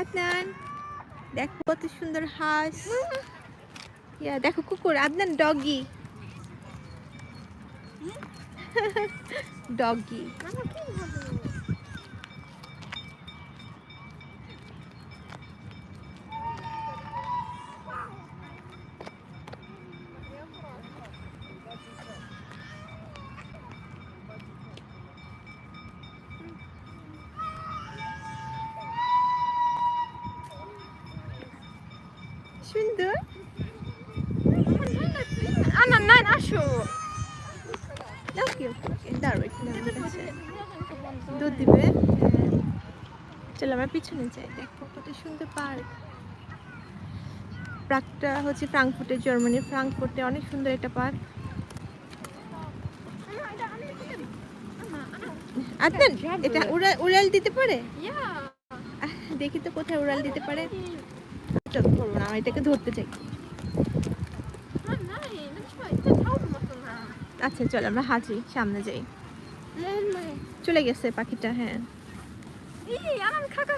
আদনান দেখো কত সুন্দর হাঁস। ইয়া দেখো কুকুর আদনান ডগি। ডগি। সুন্দর একটু আমার কাছে দুধ দিবে। হ্যাঁ। চলো আমরা পিছনে যাই দেখো কত সুন্দর পার্ক। পার্কটা হচ্ছে ফ্রাঙ্কফুর্টে জার্মানি। ফ্রাঙ্কফুর্টে অনেক সুন্দর একটা পার্ক। আদনান এটা উড়াল দিতে পারে? দেখি তো কোথায় উড়াল দিতে পারে। চল করব না আমি এটাকে ধরতে চাই. আচ্ছা চল আমরা হাঁচি সামনে যাই. চলে গেছে পাখিটা হ্যাঁ Ih, Anna, Kaka,